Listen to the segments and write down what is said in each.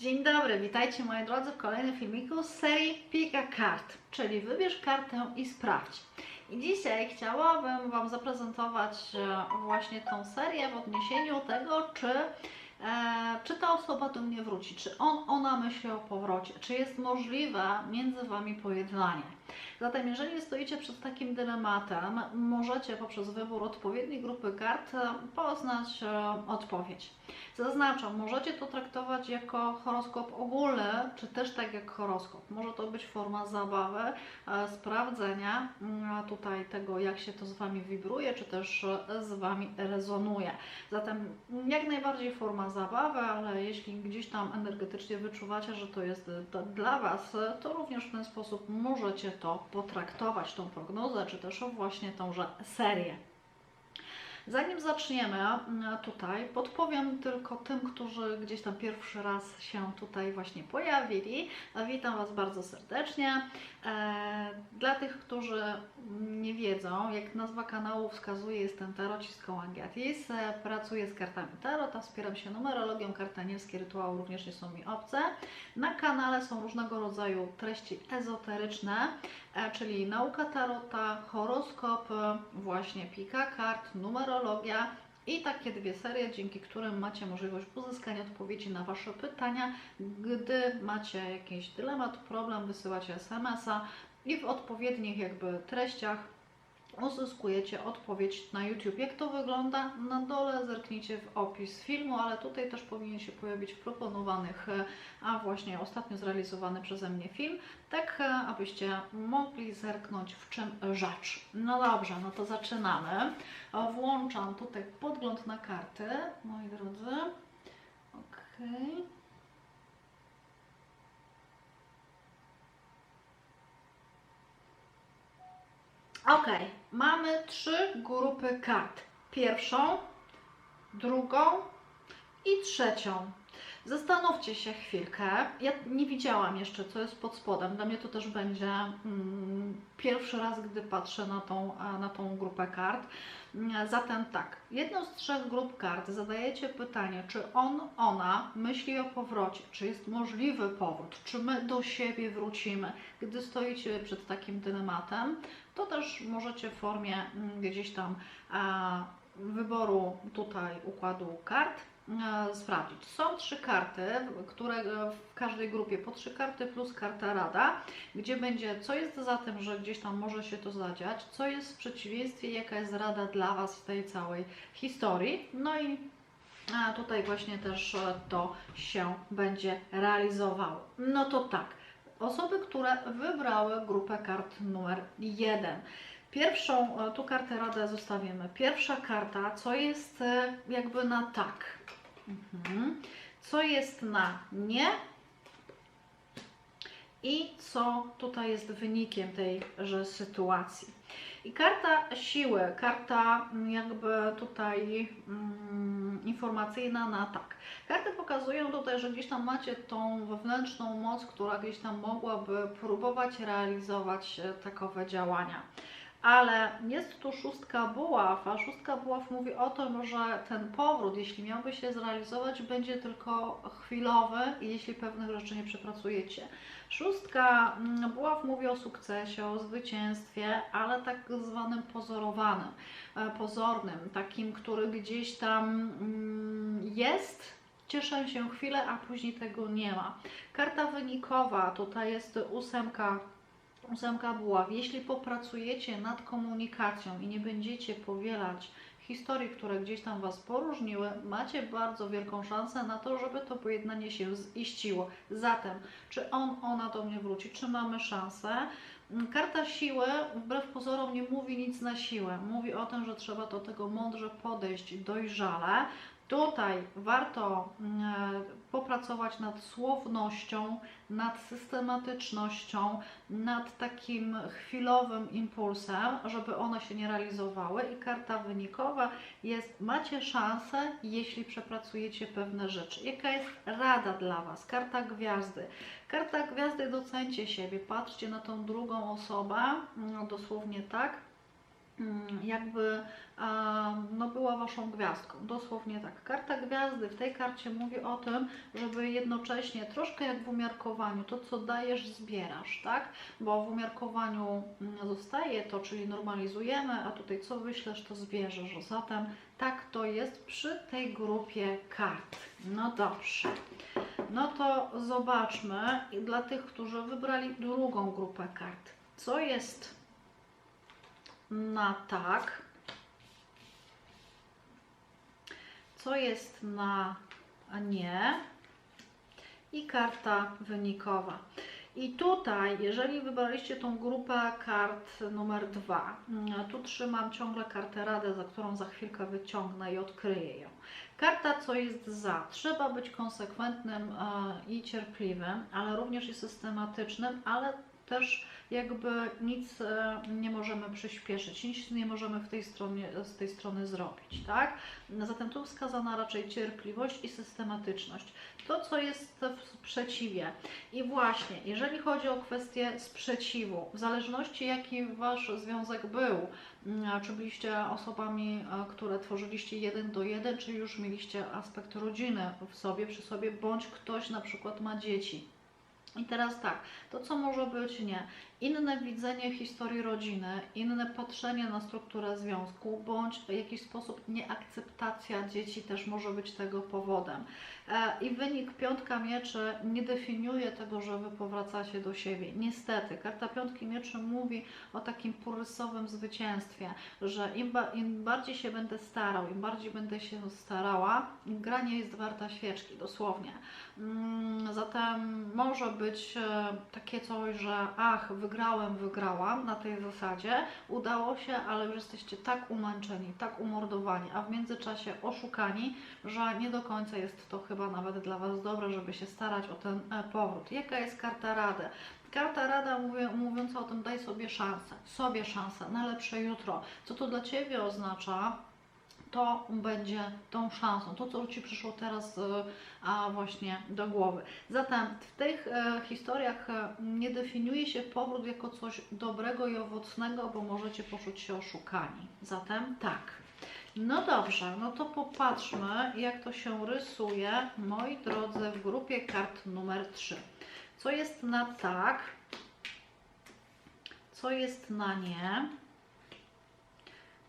Dzień dobry, witajcie moi drodzy w kolejnym filmiku z serii Pika Kart, czyli wybierz kartę i sprawdź. I dzisiaj chciałabym Wam zaprezentować e, właśnie tą serię w odniesieniu tego, czy, e, czy ta osoba do mnie wróci, czy on, ona myśli o powrocie, czy jest możliwe między Wami pojednanie. Zatem jeżeli stoicie przed takim dylematem, możecie poprzez wybór odpowiedniej grupy kart e, poznać e, odpowiedź. Zaznaczam, możecie to traktować jako horoskop ogólny, czy też tak jak horoskop. Może to być forma zabawy, e, sprawdzenia mm, tutaj tego, jak się to z Wami wibruje, czy też z Wami rezonuje. Zatem jak najbardziej forma zabawy, ale jeśli gdzieś tam energetycznie wyczuwacie, że to jest dla Was, to również w ten sposób możecie to potraktować, tą prognozę, czy też właśnie tąże serię. Zanim zaczniemy mm, tutaj, podpowiem tylko tym, którzy gdzieś tam pierwszy raz się tutaj właśnie pojawili. Witam Was bardzo serdecznie. E, Dla tych, którzy nie wiedzą, jak nazwa kanału wskazuje, jestem tarocistką Angiatis. E, Pracuję z kartami tarot, a wspieram się numerologią, karty anielskie, rytuały również nie są mi obce. Na kanale są różnego rodzaju treści ezoteryczne, e, czyli nauka tarota, horoskop, właśnie pika kart, numerologia i takie dwie serie, dzięki którym macie możliwość uzyskania odpowiedzi na Wasze pytania. Gdy macie jakiś dylemat, problem, wysyłacie SMS-a i w odpowiednich jakby treściach uzyskujecie odpowiedź na YouTube. Jak to wygląda? Na dole zerknijcie w opis filmu, ale tutaj też powinien się pojawić w proponowanych, a właśnie ostatnio zrealizowany przeze mnie film, tak e, abyście mogli zerknąć w czym rzecz. No dobrze, no to zaczynamy. Włączam tutaj podgląd na karty, moi drodzy. Okej. Ok, mamy trzy grupy kart. Pierwszą, drugą i trzecią. Zastanówcie się chwilkę. Ja nie widziałam jeszcze, co jest pod spodem. Dla mnie to też będzie mm, pierwszy raz, gdy patrzę na tą, na tą grupę kart. Zatem tak, jedną z trzech grup kart zadajecie pytanie, czy on, ona myśli o powrocie, czy jest możliwy powrót, czy my do siebie wrócimy. Gdy stoicie przed takim dylematem, to też możecie w formie mm, gdzieś tam wyboru tutaj układu kart sprawdzić. Są trzy karty, które e, w każdej grupie po trzy karty plus karta rada, gdzie będzie co jest za tym, że gdzieś tam może się to zadziać, co jest w przeciwieństwie, jaka jest rada dla Was w tej całej historii. No i tutaj właśnie też e, to się będzie realizowało. No to tak. Osoby, które wybrały grupę kart numer 1. Pierwszą, e, tu kartę radę zostawimy. Pierwsza karta, co jest e, jakby na tak. Mhm. Co jest na nie i co tutaj jest wynikiem tejże sytuacji. I karta siły, karta mm, jakby tutaj mm, informacyjna na tak. Karty pokazują tutaj, że gdzieś tam macie tą wewnętrzną moc, która gdzieś tam mogłaby próbować realizować e, takowe działania. Ale jest tu szóstka buław, a szóstka buław mówi o tym, że ten powrót, jeśli miałby się zrealizować, będzie tylko chwilowy, jeśli pewnych rzeczy nie przepracujecie. Szóstka mm, buław mówi o sukcesie, o zwycięstwie, ale tak zwanym pozorowanym, e, pozornym, takim, który gdzieś tam mm, jest, cieszę się chwilę, a później tego nie ma. Karta wynikowa, tutaj jest ósemka ósemka buław. Jeśli popracujecie nad komunikacją i nie będziecie powielać historii, które gdzieś tam Was poróżniły, macie bardzo wielką szansę na to, żeby to pojednanie się ziściło. Zatem, czy on, ona do mnie wróci, czy mamy szansę? Karta siły wbrew pozorom nie mówi nic na siłę. Mówi o tym, że trzeba do tego mądrze podejść dojrzale. Tutaj warto mm, popracować nad słownością, nad systematycznością, nad takim chwilowym impulsem, żeby one się nie realizowały. I karta wynikowa jest: macie szansę, jeśli przepracujecie pewne rzeczy. Jaka jest rada dla Was? Karta gwiazdy. Karta gwiazdy docencie siebie, patrzcie na tą drugą osobę, no, dosłownie tak jakby a, no była Waszą gwiazdką. Dosłownie tak. Karta gwiazdy w tej karcie mówi o tym, żeby jednocześnie, troszkę jak w umiarkowaniu, to co dajesz, zbierasz, tak? Bo w umiarkowaniu mm, zostaje to, czyli normalizujemy, a tutaj co wyślesz, to zbierzesz. Zatem tak to jest przy tej grupie kart. No dobrze. No to zobaczmy dla tych, którzy wybrali drugą grupę kart. Co jest na tak? Co jest na nie? I karta wynikowa. I tutaj, jeżeli wybraliście tą grupę kart numer dwa, mm, tu trzymam ciągle kartę Radę, za którą za chwilkę wyciągnę i odkryję ją. Karta, co jest za. Trzeba być konsekwentnym e, i cierpliwym, ale również i systematycznym, ale też jakby nic e, nie możemy przyspieszyć, nic nie możemy w tej stronie, z tej strony zrobić, tak? Zatem tu wskazana raczej cierpliwość i systematyczność. To, co jest w sprzeciwie. I właśnie, jeżeli chodzi o kwestię sprzeciwu, w zależności jaki Wasz związek był, czy byliście osobami, e, które tworzyliście jeden do jeden, czy już mieliście aspekt rodziny w sobie, przy sobie, bądź ktoś na przykład ma dzieci. I teraz tak, to co może być nie. Inne widzenie historii rodziny, inne patrzenie na strukturę związku, bądź w jakiś sposób nieakceptacja dzieci też może być tego powodem. E, I wynik piątka mieczy nie definiuje tego, że wy powracacie do siebie. Niestety, karta piątki mieczy mówi o takim porysowym zwycięstwie, że im, ba im bardziej się będę starał, im bardziej będę się starała, im gra nie jest warta świeczki, dosłownie. Mm, Zatem może być e, takie coś, że ach, wygrałem, wygrałam na tej zasadzie, udało się, ale już jesteście tak umęczeni, tak umordowani, a w międzyczasie oszukani, że nie do końca jest to chyba nawet dla Was dobre, żeby się starać o ten e, powrót. Jaka jest karta Rady? Karta Rada mówi, mówiąca o tym, daj sobie szansę, sobie szansę na lepsze jutro. Co to dla Ciebie oznacza? To będzie tą szansą, to co Ci przyszło teraz e, a właśnie do głowy. Zatem w tych e, historiach e, nie definiuje się powrót jako coś dobrego i owocnego, bo możecie poczuć się oszukani. Zatem tak. No dobrze, no to popatrzmy, jak to się rysuje, moi drodzy, w grupie kart numer 3. Co jest na tak, co jest na nie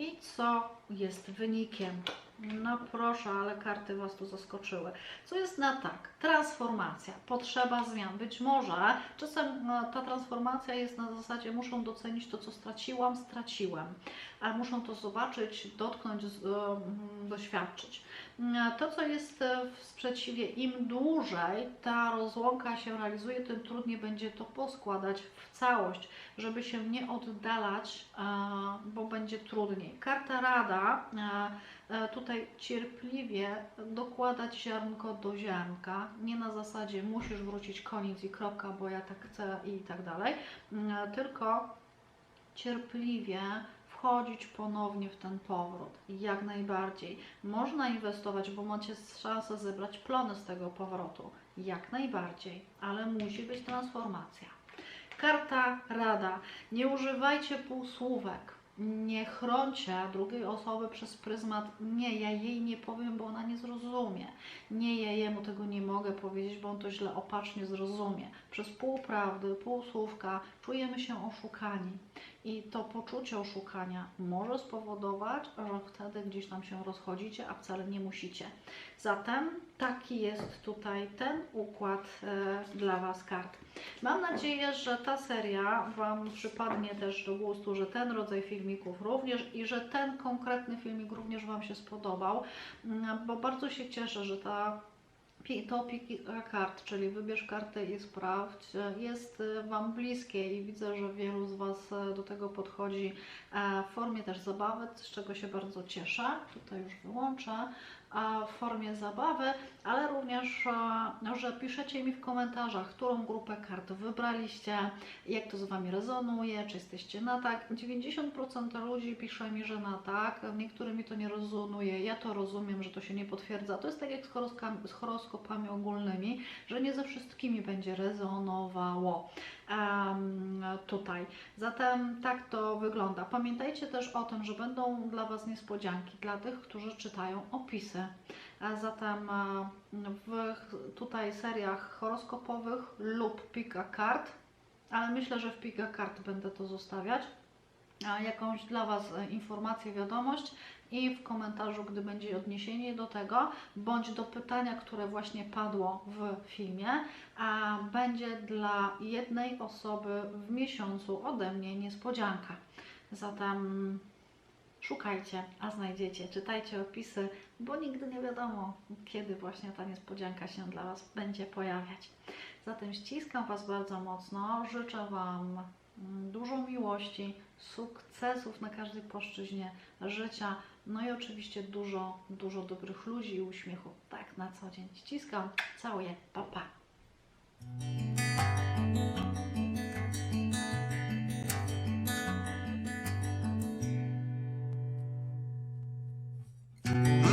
i co jest wynikiem. No proszę, ale karty Was tu zaskoczyły. Co jest na tak? Transformacja, potrzeba zmian. Być może czasem no, ta transformacja jest na zasadzie muszą docenić to, co straciłam, straciłem, ale muszą to zobaczyć, dotknąć, em, doświadczyć. Mm, To, co jest e, w sprzeciwie, im dłużej ta rozłąka się realizuje, tym trudniej będzie to poskładać w całość, żeby się nie oddalać, e, bo będzie trudniej. Karta Rada e, e, tutaj cierpliwie dokładać ziarnko do ziarnka, nie na zasadzie musisz wrócić koniec i kropka, bo ja tak chcę i tak dalej, tylko cierpliwie wchodzić ponownie w ten powrót. Jak najbardziej. Można inwestować, bo macie szansę zebrać plony z tego powrotu. Jak najbardziej, ale musi być transformacja. Karta rada. Nie używajcie półsłówek. Nie chroncie drugiej osoby przez pryzmat nie, ja jej nie powiem, bo ona nie zrozumie. Nie, ja jemu tego nie mogę powiedzieć, bo on to źle opacznie zrozumie. Przez półprawdy, półsłówka czujemy się oszukani. I to poczucie oszukania może spowodować, że wtedy gdzieś tam się rozchodzicie, a wcale nie musicie. Zatem taki jest tutaj ten układ e, dla Was kart. Mam nadzieję, że ta seria Wam przypadnie też do gustu, że ten rodzaj filmików również i że ten konkretny filmik również Wam się spodobał, bo bardzo się cieszę, że ta pi- to piki kart, czyli wybierz kartę i sprawdź, jest e, Wam bliskie i widzę, że wielu z Was e, do tego podchodzi e, w formie też zabawy, z czego się bardzo cieszę. Tutaj już wyłączę w formie zabawy, ale również, że piszecie mi w komentarzach, którą grupę kart wybraliście, jak to z Wami rezonuje, czy jesteście na tak. 90% ludzi pisze mi, że na tak, niektórymi to nie rezonuje, ja to rozumiem, że to się nie potwierdza. To jest tak jak z, horoskami, z horoskopami ogólnymi, że nie ze wszystkimi będzie rezonowało. em, tutaj. Zatem tak to wygląda. Pamiętajcie też o tym, że będą dla Was niespodzianki dla tych, którzy czytają opisy. A zatem e, w tutaj seriach horoskopowych lub Pika Kart, ale myślę, że w Pika Kart będę to zostawiać, a jakąś dla Was e, informację, wiadomość i w komentarzu, gdy będzie odniesienie do tego, bądź do pytania, które właśnie padło w filmie, a będzie dla jednej osoby w miesiącu ode mnie niespodzianka. Zatem szukajcie, a znajdziecie, czytajcie opisy, bo nigdy nie wiadomo, kiedy właśnie ta niespodzianka się dla Was będzie pojawiać. Zatem ściskam Was bardzo mocno, życzę Wam mm, dużo miłości, sukcesów na każdej płaszczyźnie życia, no i oczywiście dużo, dużo dobrych ludzi i uśmiechu, tak na co dzień. Ściskam, całuję, pa pa. Mm-hmm.